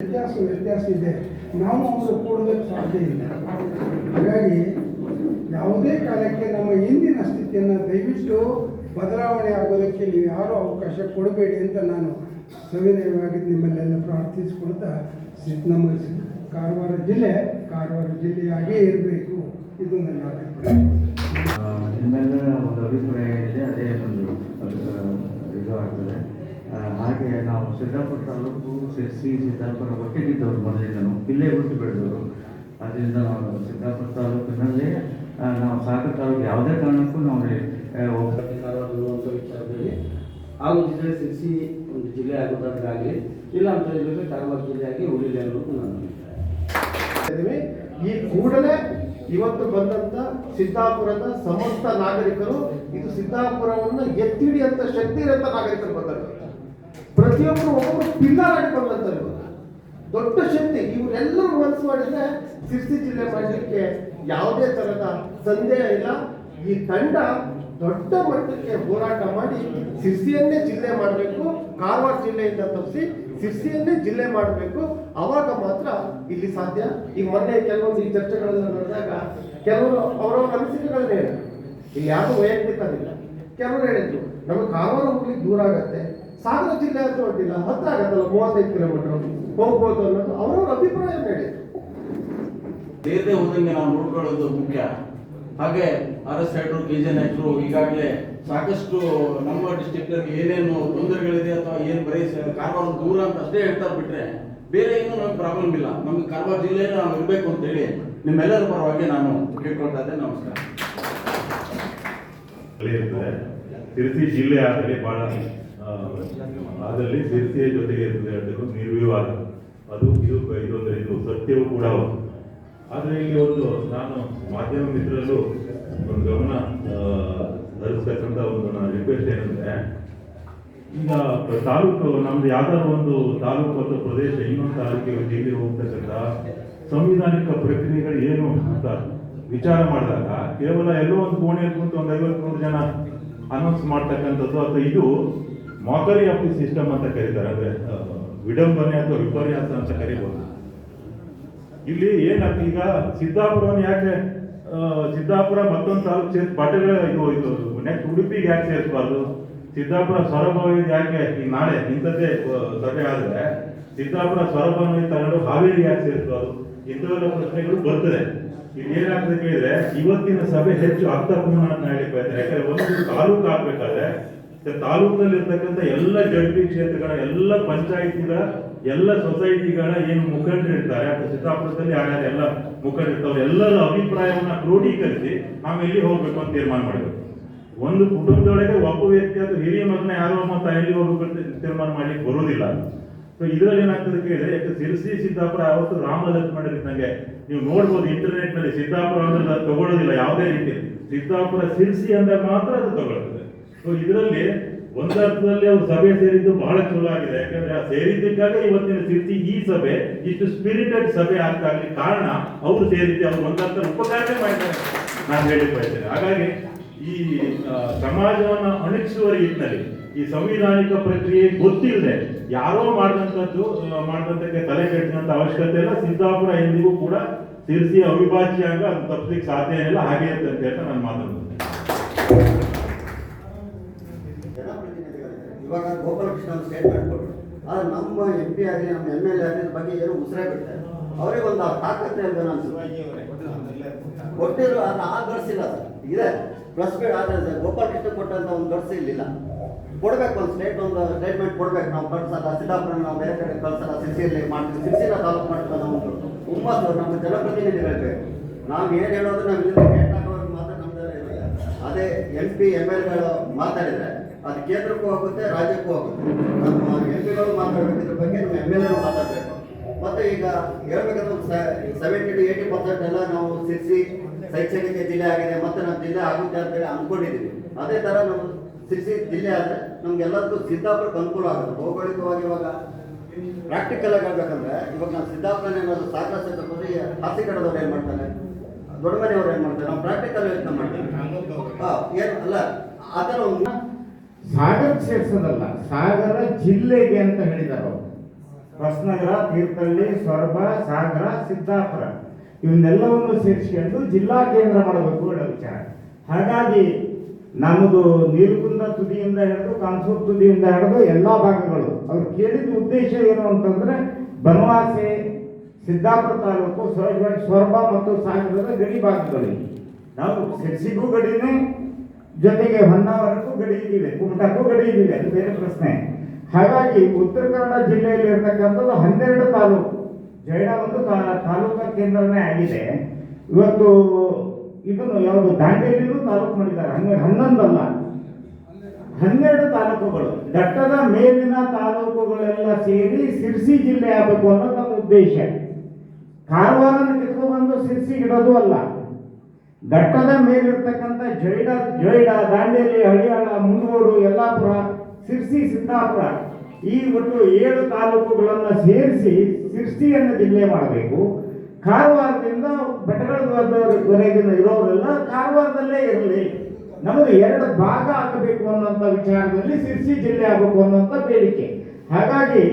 ವ್ಯತ್ಯಾಸ ವ್ಯತ್ಯಾಸ ಇದೆ. ನಾವು ಅವರು ಕೂಡೋದಕ್ಕೆ ಸಾಧ್ಯ ಇಲ್ಲ. ಹಾಗಾಗಿ ಯಾವುದೇ ಕಾಲಕ್ಕೆ ನಮ್ಮ ಇಂದಿನ ಸ್ಥಿತಿಯನ್ನು ದಯವಿಟ್ಟು ಬದಲಾವಣೆ ಆಗೋದಕ್ಕೆ ನೀವು ಯಾರೂ ಅವಕಾಶ ಕೊಡಬೇಡಿ ಅಂತ ನಾನು ಸವಿನಯವಾಗಿ ನಿಮ್ಮಲ್ಲೆಲ್ಲ ಪ್ರಾರ್ಥಿಸಿಕೊಳ್ತಾ ನಮ್ಮ ಕಾರವಾರ ಜಿಲ್ಲೆ, ಕಾರವಾರ ಜಿಲ್ಲೆಯಾಗೇ ಇರಬೇಕು. ಇದು ನನ್ನ ಅಭಿಪ್ರಾಯ ಆ, ನಿಮ್ಮೆಲ್ಲರ ಒಂದು ಅಭಿಪ್ರಾಯ ಏನಿದೆ ಅದೇ ಒಂದು ಅದು, ಆ, ಇದು ಆಗ್ತದೆ ಆ, ಹಾಗೆ ನಾವು ಸಿದ್ದಾಪುರ ತಾಲೂಕು ಸಿರ್ಸಿ ಸಿದ್ದಾಪುರ ಒಟ್ಟಿಗಿದ್ದವರು ನಾವು ಇಲ್ಲೇ ಹುಟ್ಟು ಬೆಳೆದವರು ಅದರಿಂದ ನಾವು ಸಿದ್ದಾಪುರ ತಾಲೂಕಿನಲ್ಲೇ ನಾವು ಸಾಗರ ತಾಲೂಕು ಯಾವುದೇ ಕಾರಣಕ್ಕೂ ನಾವು ಆ, ವಿಚಾರದಲ್ಲಿ ಆ ವಿಚಾರದಲ್ಲಿ ಜಿಲ್ಲೆ ಸಿರ್ಸಿ ಒಂದು ಜಿಲ್ಲೆ ಆಗೋದಾಗಲಿ ಇಲ್ಲ ಅಂತ ಹೇಳಿದ್ರೆ ಕಾರವಾರ ಜಿಲ್ಲೆಯಾಗಿ ಉಳಿಲಿ ಅನ್ನೋದು ನಾನು ಈ ಕೂಡಲೇ ಇವತ್ತು ಬಂದಂತ ಸಿದ್ದಾಪುರದ ಸಮಸ್ತ ನಾಗರಿಕರು ಇದು ಸಿದ್ದಾಪುರವನ್ನು ಎತ್ತಿ ಅಂತ ಶಕ್ತಿ ಇರಂತ ನಾಗರಿಕರು ಬಂದರು. ಪ್ರತಿಯೊಬ್ಬರು ಒಬ್ಬೊಬ್ಬರು ಪಿಲ್ಲರ್ ಆಗಿ ಬಂದಂತಾರೆ. ದೊಡ್ಡ ಶಕ್ತಿ. ಇವರೆಲ್ಲರೂ ಮನಸ್ಸು ಮಾಡಿದ್ರೆ ಸಿರ್ಸಿ ಜಿಲ್ಲೆ ಮಾಡಲಿಕ್ಕೆ ಯಾವುದೇ ತರಹದ ಸಂದೇಹ ಇಲ್ಲ. ಈ ತಂಡ ದೊಡ್ಡ ಮಟ್ಟಕ್ಕೆ ಹೋರಾಟ ಮಾಡಿ ಸಿರ್ಸಿಯನ್ನೇ ಜಿಲ್ಲೆ ಮಾಡಬೇಕು, ಕಾರವಾರ ಜಿಲ್ಲೆಯಿಂದ ತಪ್ಪಿಸಿ ಸಿರ್ಸಿಯನ್ನೇ ಜಿಲ್ಲೆ ಮಾಡಬೇಕು. ಅವಾಗ ಮಾತ್ರ ಇಲ್ಲಿ ಸಾಧ್ಯ. ಈಗ ಮೊನ್ನೆ ಕೆಲವೊಂದು ಈ ಚರ್ಚೆಗಳನ್ನು ನಡೆದಾಗ ಕೆಲವರು ಅವರವರ ಅನಿಸಿಕೆಗಳನ್ನ ಹೇಳಿದ್ರು. ಇಲ್ಲಿ ಯಾರು ವೈಯಕ್ತಿಕ ಕೆಲವರು ಹೇಳಿದ್ರು, ನಮಗೆ ಕಾರವಾರ ಹೋಗ್ಲಿಕ್ಕೆ ದೂರ ಆಗತ್ತೆ. ಸಾಗರ ಜಿಲ್ಲೆ ಅಂತ ಹೊಟ್ಟಿಲ್ಲ ಹತ್ರ ಆಗತ್ತಲ್ಲ ಮೂವತ್ತೈದು ಕಿಲೋಮೀಟರ್. ಹೋಗ್ಬೋದು ಅನ್ನೋದು ಅವರವ್ರ ಅಭಿಪ್ರಾಯ ಹೇಳಿ ಬೇರೆ ಹೋದಂಗೆ ನಾವು ನೋಡ್ಕೊಳ್ಳೋದು ಮುಖ್ಯ. ಹಾಗೆ ಆರ್ ಎಸ್ ಹೆಡ್ರು ಕೆ ಜೆ ನಾಯಕರು ಈಗಾಗಲೇ ಸಾಕಷ್ಟು ನಮ್ಮ ಡಿಸ್ಟಿಕ್ ಏನೇನು ತೊಂದರೆಗಳಿದೆ ಅಥವಾ ಏನು ಬರೀ ಕಾರವಾರ ದೂರ ಅಂತ ಅಷ್ಟೇ ಹೇಳ್ತಾ ಬಿಟ್ರೆ ಬೇರೆ ಏನು ನಮಗೆ ಪ್ರಾಬ್ಲಮ್ ಇಲ್ಲ. ನಮಗೆ ಕಾರವಾರ ಜಿಲ್ಲೆಯಲ್ಲಿ ನಾವು ಇರಬೇಕು ಅಂತೇಳಿ ನಿಮ್ಮೆಲ್ಲರ ಪರವಾಗಿ ನಾನು ಕೇಳ್ಕೊಳ್ತಾ ಇದ್ದೆ. ನಮಸ್ಕಾರ. ಜಿಲ್ಲೆ ಆದರೆ ಬಹಳ ಅದರಲ್ಲಿ ಸಿರ್ಸಿಯ ಜೊತೆಗೆ ಇರ್ತದೆ ಅಂತ ನಿರ್ವಿವಾದ. ಅದು ಇದು ಇದೊಂದು ಇದು ಸತ್ಯವೂ ಕೂಡ ಹೌದು ಆದರೆ ಇಲ್ಲಿ ಒಂದು ನಾನು ಮಾಧ್ಯಮ ಮಿತ್ರರಲ್ಲೂ ಒಂದು ಗಮನ ಹರಿಸ್ತಕ್ಕಂಥ ಒಂದು ನನ್ನ ರಿಕ್ವೆಸ್ಟ್ ಏನಂದ್ರೆ, ಈಗ ತಾಲೂಕು, ನಮ್ದು ಯಾವ್ದಾದ್ರು ಒಂದು ತಾಲೂಕು ಅಥವಾ ಪ್ರದೇಶ ಇನ್ನೊಂದು ತಾಲೂಕಿಗೆ ಸೇರಿ ಹೋಗ್ತಕ್ಕಂಥ ಸಂವಿಧಾನಿಕ ಪ್ರಕ್ರಿಯೆಗಳು ಏನು ಅಂತ ವಿಚಾರ ಮಾಡಿದಾಗ ಕೇವಲ ಎಲ್ಲೋ ಒಂದು ಕೋಣೆಯಲ್ಲಿ ಕುಂತು ಒಂದು ಐವತ್ತು ನೂರು ಜನ ಅನೌನ್ಸ್ ಮಾಡ್ತಕ್ಕಂಥದ್ದು ಅಥವಾ ಇದು ಮಾಕರಿ ಆಫ್ ದಿ ಸಿಸ್ಟಮ್ ಅಂತ ಕರೀತಾರೆ. ಅಂದ್ರೆ ವಿಡಂಬನೆ ಅಥವಾ ವಿಪರ್ಯಾಸ ಅಂತ ಕರೀಬಹುದು ಇಲ್ಲಿ ಏನಾಗ್ತದೆ ಈಗ ಸಿದ್ದಾಪುರವನ್ನು ಯಾಕೆ ಸಿದ್ದಾಪುರ ಮತ್ತೊಂದು ತಾಲೂಕು ಸೇರ್ಸ್, ಬಟ್ಟೆಗಳ ಇದು ಹೋಯ್ತು ನೆಕ್ಸ್ಟ್ ಉಡುಪಿಗೆ ಯಾಕೆ ಸೇರಿಸಬಾರ್ದು? ಸಿದ್ದಾಪುರ ಸೊರಬ ಯಾಕೆ ಈಗ ನಾಳೆ, ಇಂಥದ್ದೇ ಸಭೆ ಆದ್ರೆ ಸಿದ್ದಾಪುರ ಸೊರಬಾವಿ ತಗೊಂಡು ಹಾವೇರಿ ಯಾಕೆ ಸೇರಿಸಬಾರ್ದು? ಇಂಥವೆಲ್ಲ ಪ್ರಶ್ನೆಗಳು ಬರ್ತದೆ. ಇಲ್ಲಿ ಏನಾಗ್ತದೆ ಕೇಳಿದ್ರೆ, ಇವತ್ತಿನ ಸಭೆ ಹೆಚ್ಚು ಅರ್ಥಪೂರ್ಣ ಅಂತ ಹೇಳಿ ಯಾಕಂದ್ರೆ ಒಂದು ತಾಲೂಕು ಆಗ್ಬೇಕಾದ್ರೆ ತಾಲೂಕಿನಲ್ಲಿ ಇರ್ತಕ್ಕಂಥ ಎಲ್ಲ ಜಡ್ಪಿ ಕ್ಷೇತ್ರಗಳ, ಎಲ್ಲ ಪಂಚಾಯಿತಿಗಳ, ಎಲ್ಲ ಸೊಸೈಟಿಗಳ ಏನು ಮುಖಂಡರು ಇರ್ತಾರೆ, ಅಥವಾ ಸಿದ್ದಾಪುರದಲ್ಲಿ ಯಾರ್ಯಾರು ಎಲ್ಲ ಮುಖಂಡರು ಇರ್ತಾರೆ ಎಲ್ಲರ ಅಭಿಪ್ರಾಯವನ್ನ ಕ್ರೋಢೀಕರಿಸಿ ನಾವು ಎಲ್ಲಿ ಹೋಗ್ಬೇಕು ಅಂತ ತೀರ್ಮಾನ ಮಾಡಬೇಕು ಒಂದು ಕುಟುಂಬದೊಳಗೆ ಒಬ್ಬ ವ್ಯಕ್ತಿ ಅಥವಾ ಹಿರಿಯ ಮಗನ ಯಾರೋ ಮತ್ತ ಎಲ್ಲಿ ಹೋಗ್ಬೇಕು ಅಂತ ತೀರ್ಮಾನ ಮಾಡ್ಲಿಕ್ಕೆ ಬರೋದಿಲ್ಲ ಸೊ ಇದರಲ್ಲಿ ಏನಾಗ್ತದೆ ಕೇಳಿದ್ರೆ ಯಾಕೆ ಸಿರ್ಸಿ ಸಿದ್ದಾಪುರ ಯಾವತ್ತು ರಾಮಲತ್ ನಂಗೆ ನೀವು ನೋಡ್ಬೋದು ಇಂಟರ್ನೆಟ್ನಲ್ಲಿ ಸಿದ್ದಾಪುರ ಅಂದ್ರೆ ಅದು ತಗೊಳ್ಳೋದಿಲ್ಲ, ಯಾವುದೇ ರೀತಿ. ಸಿದ್ದಾಪುರ ಸಿರ್ಸಿ ಅಂದಾಗ ಮಾತ್ರ ಅದು ತಗೊಳ್ತದೆ ಸೊ ಇದರಲ್ಲಿ ಒಂದರ್ಥದಲ್ಲಿ ಅವರು ಸಭೆ ಸೇರಿದ್ದು ಬಹಳ ಚಲೋ ಆಗಿದೆ. ಯಾಕಂದ್ರೆ ಆ ಸೇರಿದ್ದಕ್ಕಾಗ ಇವತ್ತಿನ ಸ್ಥಿತಿ ಈ ಸಭೆ, ಇಷ್ಟು ಸ್ಪಿರಿಟೆಡ್ ಸಭೆ ಆಗ್ತಾಗ್ಲಿ ಕಾರಣ ಅವರು ಸೇರಿದ್ದೆ ಅವ್ರು ಒಂದರ್ಥ ಉಪಕಾರನೇ ಮಾಡಿದ್ದಾರೆ ನಾನು ಹೇಳಿ ಬಯಸ್ತೇನೆ. ಹಾಗಾಗಿ ಈ ಸಮಾಜವನ್ನು ಅಣಿಸುವ ರೀತಿಯಲ್ಲಿ ಈ ಸಂವಿಧಾನಿಕ ಪ್ರಕ್ರಿಯೆ ಗೊತ್ತಿಲ್ಲದೆ ಯಾರೋ ಮಾಡಿದಂಥದ್ದು ಮಾಡಿದಂಥಕ್ಕೆ ತಲೆ ಕೆಡಿಸುವಂತ ಅವಶ್ಯಕತೆ ಇಲ್ಲ. ಸಿದ್ದಾಪುರ ಎಂದಿಗೂ ಕೂಡ ತಿಳಿಸಿ ಅವಿಭಾಜ್ಯ ಅಂಗ ಅದು ತಪ್ಪಲಿಕ್ಕೆ ಸಾಧ್ಯ ಇಲ್ಲ. ಹಾಗೆ ಇರ್ತಂತೆ ಅಂತ ನಾನು ಮಾತಾಡ್ತೀನಿ. ಇವಾಗ ಗೋಪಾಲಕೃಷ್ಣ ಒಂದು ಸ್ಟೇಟ್ಮೆಂಟ್ ಕೊಟ್ಟರು. ಆದರೆ ನಮ್ಮ ಎಂ ಪಿ ಆಗಲಿ ನಮ್ಮ ಎಂ ಎಲ್ ಎ ಆಗಲಿ ಬಗ್ಗೆ ಏನು ಉಸಿರೇ ಬಿಡ್ತಾರೆ ಅವರಿಗೆ ಒಂದು ತಾಕತ್ತೆ ಅಂತ ನಾನು ಕೊಟ್ಟಿರೋ ಅದು ಆ ಗಡ್ಸಿಲ್ಲ ಸರ್ ಇದೆ. ಪ್ಲಸ್ ಬೇಡ ಆದರೆ ಸರ್ ಗೋಪಾಲಕೃಷ್ಣ ಕೊಟ್ಟಂತ ಒಂದು ಗಡ್ಸ್ ಇಲ್ಲಿಲ್ಲ. ಕೊಡ್ಬೇಕು ಒಂದು ಸ್ಟೇಟ್ ಒಂದು ಸ್ಟೇಟ್ಮೆಂಟ್ ಕೊಡ್ಬೇಕು. ನಾವು ಕಳ್ಸಲ್ಲ ಸಿದ್ದಾಪುರ ನಾವು ಬೇರೆ ಕಡೆ ಕಳ್ಸಲ್ಲ ಸಿರ್ಸಿಯಲ್ಲಿ ಮಾಡ್ತೀವಿ. ಸಿರ್ಸಿನ ತಾಲೂಕು ಮಾಡ್ತೀವಿ ನಾವು ಹುಮ್ಮಸ್ಸು ನಮ್ಮ ಜನಪ್ರತಿನಿಧಿಗಳಿಗೆ. ನಾವು ಏನು ಹೇಳೋದು ನಾವು ಇಲ್ಲಿ ಗೇಟ್ ಹಾಕೋದು ಮಾತ್ರ ನಮ್ದು ಅದೇ ಎಂ ಪಿ ಎಂ ಎಲ್ಗಳು ಮಾತಾಡಿದ್ರೆ ಅದು ಕೇಂದ್ರಕ್ಕೂ ಹೋಗುತ್ತೆ ರಾಜ್ಯಕ್ಕೂ ಹೋಗುತ್ತೆ. ನಮ್ಮ ಎಂ ಪಿಗಳು ಮಾತಾಡಬೇಕು ಇದ್ರ ಬಗ್ಗೆ ನಮ್ಮ ಎಂ ಎಲ್ ಎರು ಮಾತಾಡಬೇಕು. ಮತ್ತೆ ಈಗ ಹೇಳ್ಬೇಕಂದ್ರೆ ಒಂದು ಸೆವೆಂಟಿ ಟು ಏಯ್ಟಿ ಪರ್ಸೆಂಟ್ ಎಲ್ಲ ನಾವು ಸಿರಿಸಿ ಶೈಕ್ಷಣಿಕ ಜಿಲ್ಲೆ ಆಗಿದೆ ಮತ್ತೆ ನಮ್ಮ ಜಿಲ್ಲೆ ಆಗುತ್ತೆ ಅಂತೇಳಿ ಅಂದ್ಕೊಂಡಿದ್ದೀವಿ. ಅದೇ ಥರ ನಾವು ಸಿರಿಸಿ ಜಿಲ್ಲೆ ಆದರೆ ನಮ್ಗೆಲ್ಲದಕ್ಕೂ ಸಿದ್ದಾಪುರಕ್ಕೆ ಅನುಕೂಲ ಆಗುತ್ತೆ. ಭೌಗೋಳಿಕವಾಗಿ ಇವಾಗ ಪ್ರಾಕ್ಟಿಕಲ್ ಆಗಿ ಹೇಳ್ಬೇಕಂದ್ರೆ ಇವಾಗ ನಾವು ಸಿದ್ದಾಪುರ ಏನಾದ್ರು ಸಾಕಷ್ಟು ಬಂದ್ರೆ ಹಾಸಿ ಕಡದವ್ರು ಏನು ಮಾಡ್ತಾರೆ? ದೊಡ್ಡ ಮನೆಯವ್ರು ಏನು ಮಾಡ್ತಾರೆ? ನಾವು ಪ್ರಾಕ್ಟಿಕಲ್ ಯೋಚನೆ ಮಾಡ್ತೀವಿ. ಹಾ, ಏನು ಅಲ್ಲ ಆ ಥರ ಒಂದು ಸಾಗರ ಸೇರ್ಸೋದಲ್ಲ, ಸಾಗರ ಜಿಲ್ಲೆಗೆ ಅಂತ ಹೇಳಿದಾರೆ ಅವರು. ಹೊಸನಗರ ತೀರ್ಥಹಳ್ಳಿ ಸೊರಬ ಸಾಗರ, ಸಿದ್ದಾಪುರ. ಇವನ್ನೆಲ್ಲವನ್ನು ಸೇರಿಸ್ಕೊಂಡು ಜಿಲ್ಲಾ ಕೇಂದ್ರ ಮಾಡಬೇಕು ಹೇಳೋ ವಿಚಾರ. ಹಾಗಾಗಿ ನಮ್ಮದು ನೀರುಕುಂದ ತುದಿಯಿಂದ ಹಿಡಿದು ಕಾನ್ಸೂರ್ ತುದಿಯಿಂದ ಹಿಡಿದು ಎಲ್ಲ ಭಾಗಗಳು. ಅವ್ರು ಕೇಳಿದ ಉದ್ದೇಶ ಏನು ಅಂತಂದ್ರೆ, ಬನವಾಸಿ, ಸಿದ್ದಾಪುರ ತಾಲೂಕು, ಸೊರಬ ಮತ್ತು ಸಾಗರದ ಗಡಿ ಭಾಗದಲ್ಲಿ ನಾವು ಸಿರ್ಸಿಗೂ ಗಡಿನೇ ಜೊತೆಗೆ ಹೊನ್ನಾವರಕ್ಕೂ ಗಡಿ ಇದ್ದೀವಿ ಕುಮಟಕ್ಕೂ ಗಡಿ ಇದ್ದೀವಿ, ಅದು ಬೇರೆ ಪ್ರಶ್ನೆ. ಹಾಗಾಗಿ ಉತ್ತರ ಕನ್ನಡ ಜಿಲ್ಲೆಯಲ್ಲಿ ಇರ್ತಕ್ಕಂಥದ್ದು ಹನ್ನೆರಡು ತಾಲೂಕು. ಜೈಡ ಒಂದು ತಾಲೂಕಾ ಕೇಂದ್ರನೇ ಆಗಿದೆ. ಇವತ್ತು ಇದನ್ನು ಯಾವುದು, ದಾಂಡೇಲಿನೂ ತಾಲೂಕು ಮಾಡಿದ್ದಾರೆ ಹಂಗೆ ಹನ್ನೊಂದಲ್ಲ. ಹನ್ನೆರಡು ತಾಲೂಕುಗಳು. ಘಟ್ಟದ ಮೇಲಿನ ತಾಲೂಕುಗಳೆಲ್ಲ ಸೇರಿ ಸಿರ್ಸಿ ಜಿಲ್ಲೆ ಆಗಬೇಕು ಅನ್ನೋದು ನಮ್ಮ ಉದ್ದೇಶ. ಕಾರವಾರನ ಕಿತ್ಕೊಂಡ್ಬಂದು ಸಿರ್ಸಿ ಇಡೋದು ಅಲ್ಲ. ಘಟ್ಟದ ಮೇಲಿರ್ತಕ್ಕಂಥ ಜೈಡ ಜೈಡ, ದಾಂಡೇಲಿ ಹಳಿಯಾಳ ಮುಂಡಗೋಡು ಯಲ್ಲಾಪುರ, ಸಿರ್ಸಿ, ಸಿದ್ದಾಪುರ ಈ ಒಟ್ಟು ಏಳು ತಾಲೂಕುಗಳನ್ನು ಸೇರಿಸಿ ಸಿರ್ಸಿಯನ್ನು ಜಿಲ್ಲೆ ಮಾಡಬೇಕು. ಕಾರವಾರದಿಂದ ಬೆಟ್ಟಗಳವರೆಗಿನ ಇರೋರೆಲ್ಲ ಕಾರವಾರದಲ್ಲೇ ಇರಲಿ. ನಮಗೆ ಎರಡು ಭಾಗ ಆಗಬೇಕು ಅನ್ನೋಂಥ ವಿಚಾರದಲ್ಲಿ ಸಿರ್ಸಿ ಜಿಲ್ಲೆ ಆಗಬೇಕು ಅನ್ನೋಂಥ ಬೇಡಿಕೆ. ಹಾಗಾಗಿ